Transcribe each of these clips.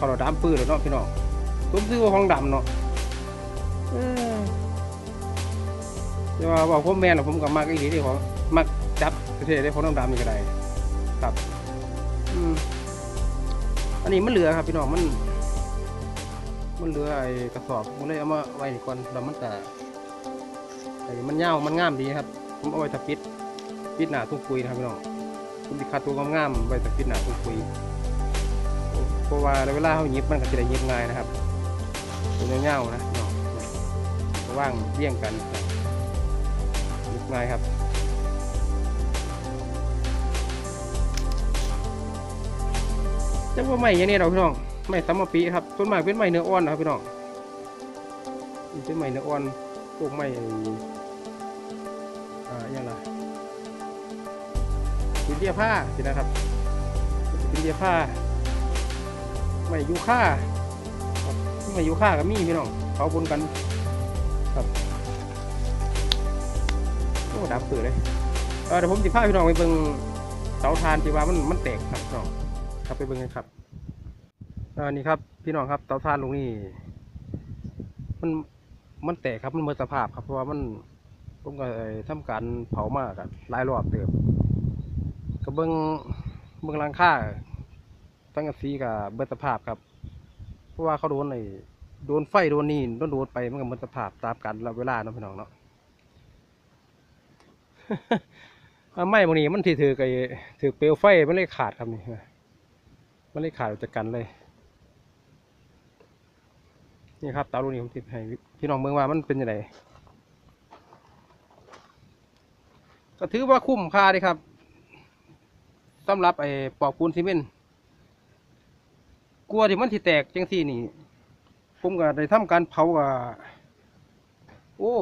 เขาเราดำปื้อเลยเนาะพี่น้องตุ้มซื้อว่าห้องดำเนาะเออแต่ว่าบอกผมแม่นอะผมกับมักอีหลีที่ของมักจับประเทศได้ของดำๆนี่ก็ได้ครับอืมอันนี้มันเหลือครับพี่น้องมัน มันเหลือไอ้กระสอบผมเลยเอามาไว้นี่ก่อนแล้วมันก็ไอ้มันเงามันงามดีครับ ผมเอาไว้ทับปิดปิดหนาทุ่งปุยนะครับพี่น้องผมติคัดตัวงามๆไว้ทับปิดหนาทุ่งปุย เพราะว่าเวลาเขาหยิบมันก็จะได้ยิบง่ายนะครับตัวเงาๆนะพี่น้องว่างเลี่ยงกันยิบง่ายครับจังว่าไม่ยังนี้เราพี่น้องไม้สามปีครับต้นไม้เป็นไม้เนื้ออ่อนนะครับพี่น้องเป็นไม้เนื้ออ่อนพวกไม้อ่าอย่างไรเป็นเดียผ้าสินะครับเป็นเดียผ้า ไม้ยูค่าครับไม้ยูค่ากับมีพี่น้องเขาบนกันครับโอ้ดับเปื่อเลยเดี๋ยวผมจะพาพี่น้องไปเบิ่งเสาทานที่ว่ามันมันแตกครับพี่น้องครับไปเบิ่งกันครับอันนี้ครับพี่น้องครับเตาถ่านลงนี่มันมันแตกครับมันเมื่สภาพครับเพราะว่ามันผมก็เอ่อทำการเผามากกันหลายรอบเติมก็เบิ้งเบิ้งหลังค่า ตั้งแต่ซีกับเบิดสภาพครับ เพราะว่าเขาโดนไอ้โดนไฟโดนนี่โดนโดนไปมันก็เบิดสภาพตามกันเวลาเนาะพี่น้องเนาะไม้บางนี้มันที่ถือไอ้ถือเปลวไฟมันเลยขาดครับนี่มันเลยขาดออกจากกันเลยนี่ครับเตาลูกนี้ผมติดให้พี่น้องเมืองว่ามันเป็นยังไงก็ถือว่าคุ้มค่าดีครับสำหรับไอ้ปอกปูนซีเมนต์ กลัวที่มันที่แตกจังซี่นี่ ผมก็ได้ทำการเผากับโอ้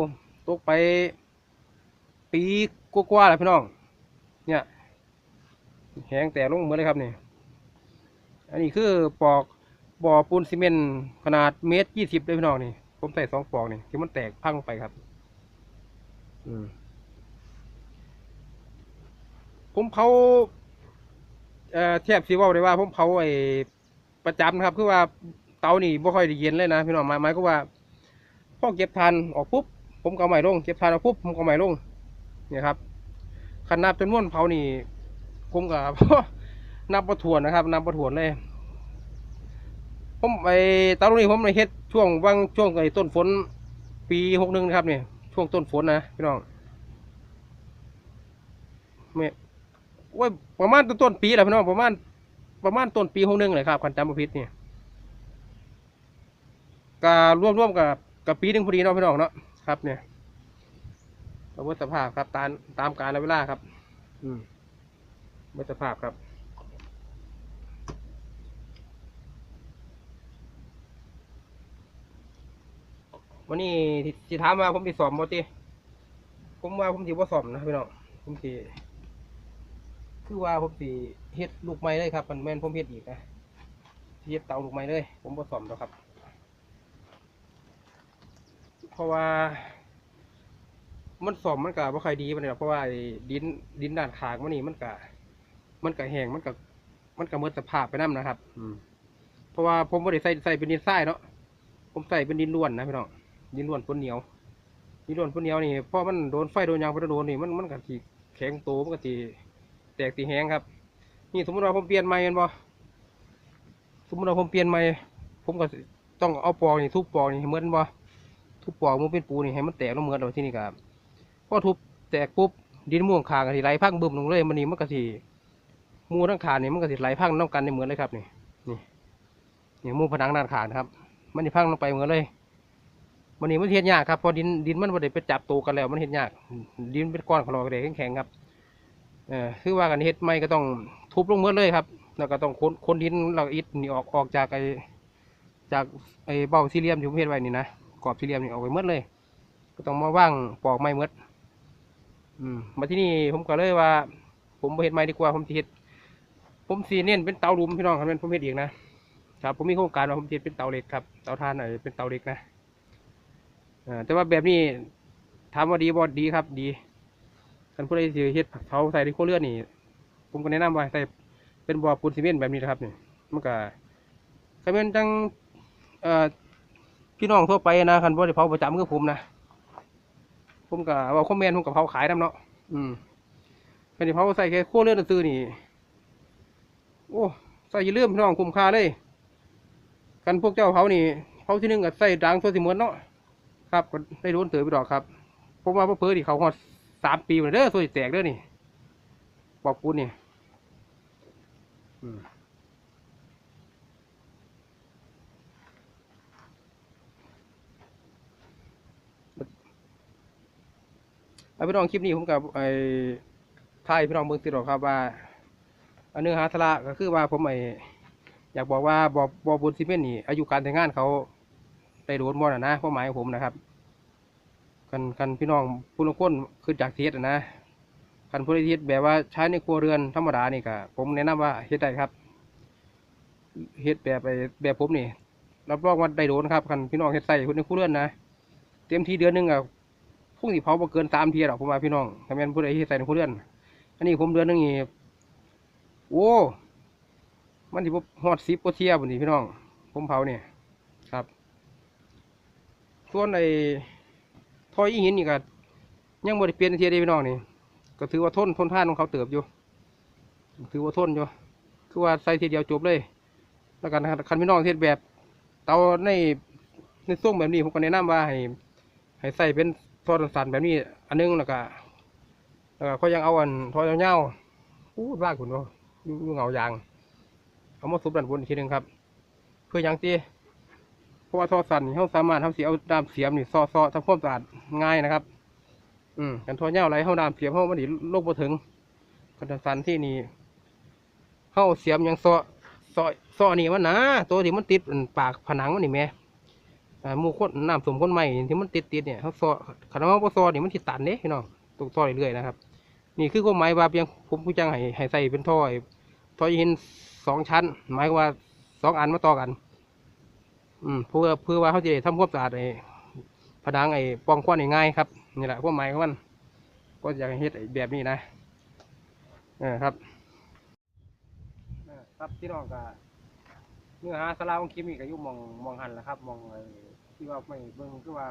ตกไป ปีกว่าๆแล้วพี่น้อง เนี่ย แหงแตกลงเหมือนเลยครับนี่ อันนี้คือปอกบ่อปูนซีเมนต์ขนาดเมตรยี่สิบเลยพี่น้องนี่ ผมใส่สองปอกนี่ที่มันแตกพังไปครับ อืมผมเผาเอ่อเทียบสีว่าได้ว่าผมเผาไอ้ ประจำนะครับ คือว่าเตานี่บ่ค่อยได้เย็นเลยนะพี่น้องหมายหมายก็ว่าพอเก็บทานออกปุ๊บผมก็ใหม่ลงเก็บทานออกปุ๊บผมก็ใหม่ลงเนี่ยครับขันนับจำนวนเผานี่ผมก็นับประถวนนะครับนับประถวนเลยผมไปเตอนนี้ผมไปเฮ็ดช่วงว่างช่วงไอ้ต้นฝน ปีหกหนึ่งนะครับเนี่ยช่วงต้นฝนนะพี่น้องไม่ว่าประมาณต้นปีแหละพี่น้องประมาณ ประมาณต้นปีหกหนึ่งเลยครับคันจำบ่ผิดเนี่ยก็รวมรวมๆกับกับปีหนึ่งพอดีเนาะพี่น้องเนาะครับเนี่ยประเมินสภาพครับตามตามกาลเวลาครับ อืมประเมินสภาพครับวันนี้ที่ที่ถามว่าผมสิสอบบ่ติผมว่าผมสิบ่สอบนะพี่น้องผมสิ คือว่าผมสิเฮ็ดลูกไม้เลยครับ มันแม่นผมเฮ็ดอีกนะสิเฮ็ดเตาลูกไม้เลย ผมบ่สอบแล้วครับ เพราะว่า มันสอบมันก็บ่ค่อยดีปานใดหรอกเพราะว่าไอ้ดินดินด้านข้างมันนี่มันก็มันก็แห้งมันก็มันก็หมดสภาพไปนํนะครับ อืมเพราะว่าผมบ่ได้ใส่ใส่เป็นดินทรายเนาะผมใส่เป็นดินล้วนนะพี่น้องดินล้วนปนเหนียวดินล้วนปนเหนียวนี่พอมันโดนไฟโดนยางพอโดนนี่มันมันก็สิแข็งโตมันก็สิ แตกสิแห้งครับ นี่สมมติว่าผมเปลี่ยนใหม่แม่นบ่สมมติว่าผมเปลี่ยนใหม่ผมก็ต้องเอาปอกนี่ทุบปอกนี่เหมือนบ่ทุบปอกมันเป็นปูนี่ให้มันแตกแลงเหมือนเอาที่นี่ครับพอทุบแตกปุ๊บดินม่วงคางก็สิไหลพังบึ้มลงเลยมันนี่มันก็สิมูทั้งขางนี่มันก็สิไหลพังน้ำกันในเหมือนเลยครับนี่นี่นี่มูผนังด้านขาครับ มันสิพังลงไปเหมือนเลยมันนี่มันเฮ็ดยากครับพอดินดินมันบ่ได้ไปจับตัวกันแล้วมันเฮ็ดยาก ดินเป็นก้อนของเราก็ได้แข็งๆครับ เออคือว่ากันเฮ็ดไม่ก็ต้องทุบลงหมดเลยครับ แล้วก็ต้องค้นค้นดินเราอิฐนี่ออกออกจากไอจากไอเบ้าสี่เหลี่ยมที่ผมเฮ็ดไว้นี่นะกรอบสี่เหลี่ยมนี่ออกไปหมดเลย ก็ต้องมาว่างปอกไม้หมดอืมมาที่นี่ผมก็เลยว่า ผมเฮ็ดไม้ดีกว่าผมสิเฮ็ดผมสิเน้นเป็นเตาลุมพี่น้องครับแม่นผมเฮ็ดเองนะครับผมมีโครงการว่าผมสิเฮ็ดเป็นเตาเหล็กครับเตาถ่านไอ้เป็นเตาเหล็กนะอ่าแต่ว่าแบบนี้ถามว่าดีบ่ดีครับดี คันผู้ใดสิเฮ็ดเผาใส่ในคเรือนนี่ ผมก็แนะนำว่าใส่เป็นบ่อปูนซีเมนต์แบบนี้นะครับนี่มันก็คันเป็นจังเอ่อพี่น้องทั่วไปนะคันบ่ได้เผาประจำคือผมนะผมก็ว่าคอมเมนต์ผมก็เผาขายนํเนาะอืมคันที่เผาใส่แค่โคเรือนซื่อนี่โอ้ใส่ยืมพี่น้องคุ้มค่าเลยกันพวกเจ้าเผานี่เผาที่หนึงก็ใส่ดังตัวสิเหมือนเนาะครับก็ได้โดนเตือไปดอกครับผมว่าเพิ่อที่เขาฮอด สามปีมาเด้อตัวแตกเด้อนี่ปอกปูนนี่เอาพี่น้องคลิปนี้ผมกับไอ้ถ่ายพี่น้องเบิ่งสิดอกครับว่าอันเนื้อหาสาระก็คือว่าผมไอ้อยากบอกว่าบอบอบุญซีเมนต์นี่อายุการแต่งงานเขาได้โดนบ่น่ะนะความหมายของผมนะครับ กันกันพี่น้องผู้ลางคนคือจากเทศนะกันผู้ใดเทศแบบว่าใช้ในครัวเรือนธรรมดานี่ก็ผมแนะนำว่าเฮ็ดได้ครับเฮ็ดแบบไปแบบผมนี่รับรองว่าได้โดนครับกันพี่น้องเฮ็ดใส่คนในครัวเรือนนะเต็มที่เดือนหนึงอะพุ่งที่เผาบ่เกินสามเทียหรอกผมว่าพี่น้องถ้าแม่นผู้ใดเฮ็ดใส่ในครัวเรือน อันนี้ผมเดือนนึงนี่โอ้มันที่ฮอดสิบกว่าเทียบุนี่พี่น้อง ผมเผาเนี่ยครับ ส่วนไอ อยอีหินนี่ก็ยังบ่ได้เปลี่ยนเทียเดีพี่น้องนี่ก็ถือว่าทนทนท่านของเขาเติบอยู่ ถือว่าทนอยู่ คือว่าใส่ทีเดียวจบเลย แล้วกันคันพี่น้องเทียแบบ เตาในในส่งแบบนี้ผมก็แนะนำว่าให้ให้ใส่เป็นทอดสันแบบนี้ อันนึงแล้วก็แล้วก็เขายังเอาอันทอยาวๆอู้บ้าคุณว่าดูดูเงายาง เอามาซุบด้านบนอีกทีหนึ่งครับ เพื่อยังตี เพราะว่าท่อสั่นเขาสามารถทำสียเอาดามเสียมนี่ซอซอทำความสะอาดง่ายนะครับ อืมกันท่อเน่าไรเขาดามเสียมเขามันนี่โลกบ่ถึงกันสั่นที่นี่เขาเสียมยังซอซอซอนี่มันนะตัวที่มันติดปากผนังมันนี่แม่หมูข้นน้ำสมข้นใหม่ที่มันติดติดเนี่ยเขาซอขันว่าซอนี่มันติดตันเด้พี่น้องตกซอเรื่อยๆนะครับ นี่คือความหมายว่าเพียงผมผู้จ้างให้ให้ใส่เป็นท่อท่อหินสองชั้น หมายว่าสองอันมาต่อกัน อืมเพื่อเพื่อว่าเขาจะได้ทำความสะอาดไอ้ผนังไอ้ปองควันง่ายครับนี่แหละความหมายของมัน ก็อยากให้เฮ็ดแบบนี้นะเออครับครับพี่น้องก็เนื้อหาสาระของคลิปนี้ก็อยู่มองมองหันแหละครับ มองไอ้ที่ว่าไม่เบิ่งคือว่า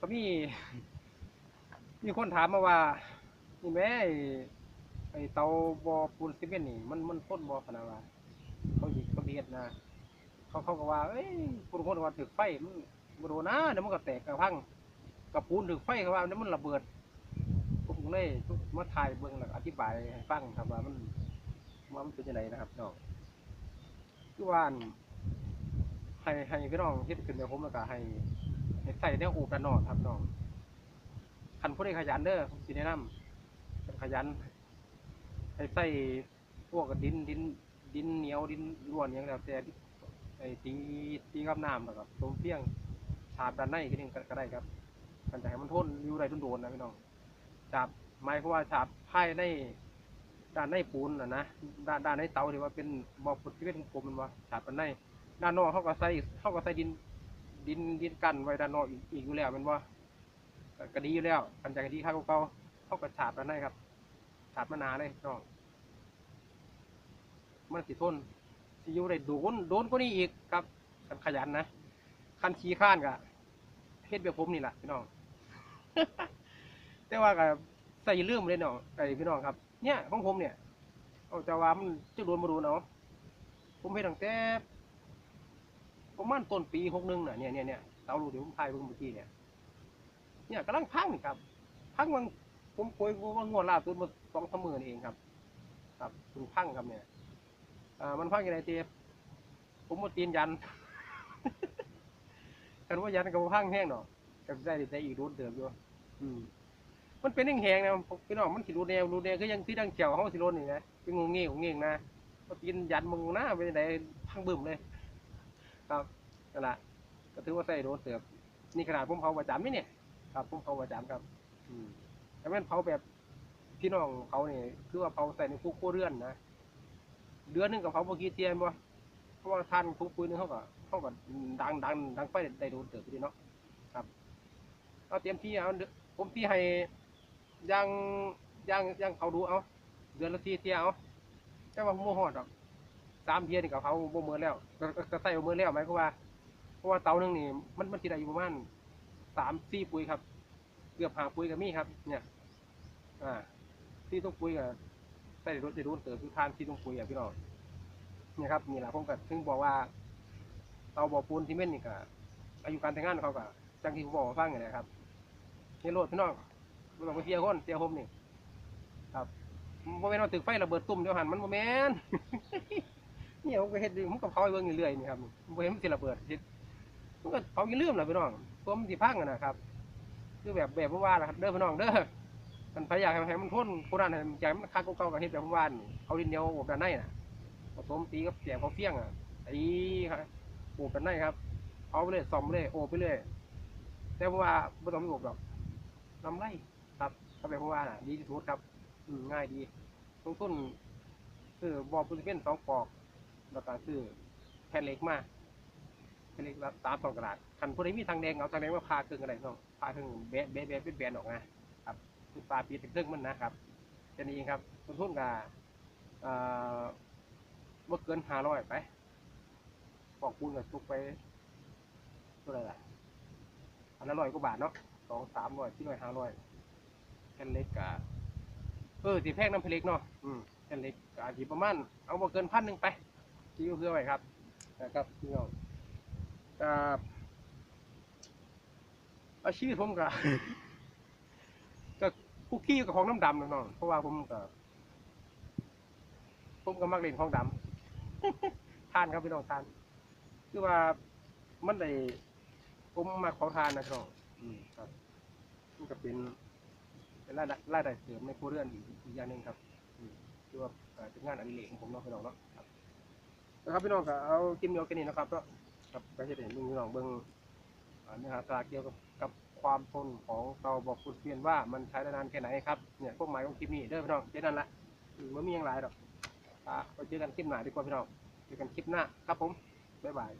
ก็มี มีคนถามมาว่า นี่แม่ไอ้ไอ้เตาบอปูนซีเมนต์นี่ มันมันทนบอขนาดว่าเขาสิเขาสิเฮ็ดนะ เขาเขาก็ว่าเอ้ยคุณคนว่าถึกไฟมันบโดนนะเดี๋ยวมันก็แตกกระพังกระปูนถึกไฟเขาว่าเดี๋ยวมันระเบิดผมก็เลยมาถ่ายเบิ่งแล้วก็อธิบายให้ฟังครับว่ามันว่ามันเป็นยังไงนะครับน้องคือว่าอั่นให้ให้พี่น้องเฮ็ดขึ้นเดี๋ยวผมแล้วก็ให้ให้ใส่แนวอูกันนอนครับน้องคันผู้ใดขยันเด้อผมสิแนะนำขยัน ให้ใส่พวกดินดินดินเหนียวดินร่วนอย่างแล้วแต่ ไอ้ตีตีกับน้ำแล้วก็ต้มเพียงฉาบด้านในทีนึงก็ได้ครับกันจะให้มันทนอยู่ได้โดนนะพี่น้องฉาบหมายความว่าฉาบภายในด้านในปูนนะนะด้านด้านในเตาที่ว่าเป็นบ่อปุดที่เป็นกลมมันว่าฉาบด้านในด้านนอกเขาก็ใส่เขาก็ใส่ดินดินดินกันไว้ด้านนอกอีกอยู่แล้วมันว่าก็ดีอยู่แล้วกันจากที่ข้าวเก่าเขาก็ฉาบด้านในครับฉาบมานาเลยพี่น้องมันสิทน สิอยู่ได้โดนโดนกว่านี้อีกครับคันขยันนะคันขี้ข้านกะเฮ็ดแบบผมนี่แหละพี่น้อง แต่ว่าก็ใส่เรื่องเลยเนาะไอ้พี่น้องครับ เนี่ยของผมเนี่ยเอาจะว่ามันจะโดนมาดูเนาะผมเฮ็ดตั้งแต่ประมาณต้นปีหกหนึ่งน่ะเนี่ยเนี่ยเนี่ยเตาลูกเดี๋ยวผมพายเพิ่งเมื่อกี้เนี่ยเนี่ยกำลังพังครับ พังมันผมโกยว่างวดล่าสุดมาสองสามหมื่นเองครับ ครับคุณพังครับเนี่ย อ่ามันพังยังไงเตียผมมาตีนยันกันว่ายันกับพังแห้งเนาะกับได้ได้อีกรูดเดิมอยู่อืมมันเป็นแห้งๆนะพี่น้องมันสิรูแนวรูแนวก็ยังที่ดังเจียวเขาสิรูนี่นะเป็นงงเงี้ยงเงี้ยนะมาตีนยันมึงหน้าไปไหนพังบึ้มเลย ครับนั่นแหละก็ถือว่าใส่รูดเติบนี่ขนาดผมเผาประจำนี่เนี่ยครับผมเผาประจำครับ อืมแต่แม่นเผาแบบพี่น้องเขาเนี่ยคือว่าเผาใส่ในคุกโครัวเรื่อนนะ เดือนหนึงกับเขาบกี่เตียนบ่เพราะว่าทานทุกปืนหนึงเขาก็เขาก็ดังดังดังไปได้โดนเติบไปดีเนาะครับเอาเตรียมที่เอาเดือนผมที่ให้ย่างย่างย่างเขาดูเอาเดือนละทีเทียเอาแต่ว่ามโมหอดหรอกสามเดือนนี่ก็เขาบ่เมือแล้วก็ก็ก็ใส่บ่เมือแล้วหมายความว่า เพราะว่าเตาหนึงนี่มันมันสิได้อยู่ประมาณสามสี่ปุ๋ยครับ เกือบหาปุ๋ยก็มีครับ เนี่ย อ่าที่ต้องปุ๋ยก็ ใส่รถจะรู้เติมคือท่านที่ต้องปุ๋ยอะพี่น้องเนี่ยครับนี่แหละผมก็ถึงบอกว่าเตาบ่อปูนที่เม่นนี่ก็อายุการแต่งงานเขาก็จังที่ผมบอกให้ฟังนี่แหละครับนี่รถพี่น้องบ่ต้องไปเสียคนเสียผมนี่ครับบ่แม่นว่าตึกไฟระเบิดตุ่มเดี๋ยวหันมันบ่แม่นเนี่ยผมก็เฮ็ดอยู่ผมก็เผาให้เบิ่งเรื่อยๆนี่ครับบ่เห็นมันสิระเบิดเฮ็ดมันก็เผาอย่าลืมล่ะพี่น้องตัวมันสิพังนะครับ คือแบบแบบว่าล่ะครับเด้อพี่น้องเด้อ มันพยายามให้มันทนโคราณให้มันใจมันคักเก่าๆก็เฮ็ดแบบว่านเอาดินเหนียวอบด้านในน่ะผสมตีกับเสียบเขาเฟี้ยงอะตีครับอบด้านในครับ เอาไปเลยซ่อมไปเลยโอบไปเลยแต่ว่าบ่ต้องไปโอบหรอกลำไรครับก็แบบว่าน่ะดีที่สุดครับอืมง่ายดีลงทุนซื้อบอกพุทธเป็นสองปอกแล้วก็ซื้อแผ่นเหล็กมาแผ่นเหล็กละสามสองกระดาษคันผู้ใดมีทางแดงเอาทางแดงมาพาเครื่องอะไรน้องพาเครื่องแบะแบะแบะเป็นแบนออกนะ คือปลาปีถึงเครื่องมันนะครับแค่นี้เองครับต้นทุนกับเอ่อเมื่อเกินห้าร้อยไปปอกปูนกับตุกไปเท่าไรล่ะอันละร้อยกว่าบาทเนาะสองสามร้อยที่ร้อยห้าร้อยแผ่นเล็กกับเออสีแพงน้ำเพลิกเนาะอืมแค่เล็กก็อาจจะประมาณเอาบ่เกินพันหนึ่งไปที่เพื่อไว้ครับนะครับพี่น้องกับอาชีพผมก็ก็ คุกกี้กับของน้ำดำนะน้องเพราะว่าผมก็ผมก็มักเล่นของดำทานครับพี่น้องทาน คือว่ามันได้ผมมาขอทานนะพี่น้องอืมครับมันก็เป็นเป็นรายได้รายได้เสริมในครัวเรือนอีกอีกอย่างหนึ่งครับคือว่าเป็นงานอดิเรกของผมเนาะพี่น้องเนาะครับนะครับพี่น้องก็เอาจิ้มเดียวกันนี่นะครับก็ครับก็จะเห็นพี่น้องเบิ่งอ่าเนื้อหาสาระเกี่ยวกับกับ ความทนของเตาบอกคุณเพียนว่ามันใช้ได้นานแค่ไหนครับเนี่ยพวกหมายของคลิปนี้เด้อพี่น้องเจ๊นั่นละเมมันมีอย่างไรหรอกอ่าไปเจอกันคลิปหน้าดีกว่าพี่น้องเจอกันคลิปหน้าครับผมบ๊ายบาย